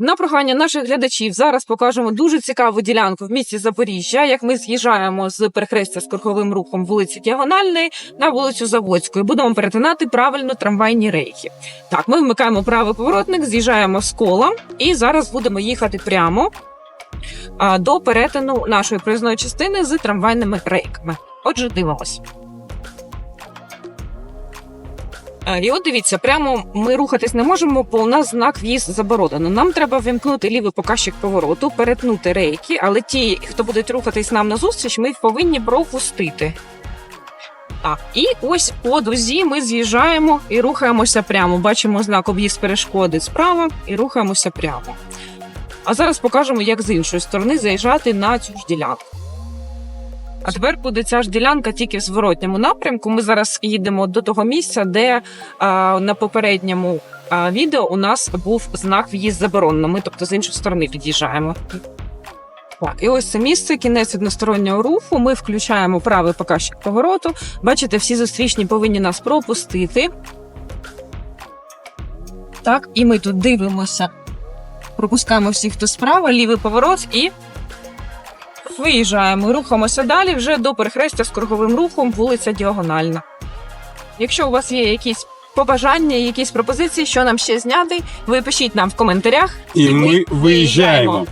На прохання наших глядачів зараз покажемо дуже цікаву ділянку в місті Запоріжжя, як ми з'їжджаємо з перехрестя з круговим рухом вулиці Діагональної на вулицю Заводську. і Будемо перетинати правильно трамвайні рейки. Так, ми вмикаємо правий поворотник, з'їжджаємо з кола і зараз будемо їхати прямо до перетину нашої проїзної частини з трамвайними рейками. Отже, дивимось. І от дивіться, прямо ми рухатись не можемо, бо у нас знак в'їзд заборонено. Нам треба вимкнути лівий показчик повороту, перетнути рейки, але ті, хто будуть рухатись нам назустріч, ми їх повинні пропустити. Так, і ось по дузі ми з'їжджаємо і рухаємося прямо. Бачимо знак об'їзд перешкоди справа і рухаємося прямо. А зараз покажемо, як з іншої сторони заїжджати на цю ж ділянку. А тепер буде ця ж ділянка тільки в зворотньому напрямку. Ми зараз їдемо до того місця, де а, на попередньому а, відео у нас був знак в'їзд заборонено. Ми, тобто, з іншої сторони під'їжджаємо. Так, і ось це місце, кінець одностороннього руху. Ми включаємо правий показчик повороту. Бачите, всі зустрічні повинні нас пропустити. Так, і ми тут дивимося. Пропускаємо всіх, хто справа, лівий поворот і виїжджаємо. Рухаємося далі вже до перехрестя з круговим рухом, вулиця Діагональна. Якщо у вас є якісь побажання, якісь пропозиції, що нам ще зняти, ви пишіть нам в коментарях. І ми виїжджаємо.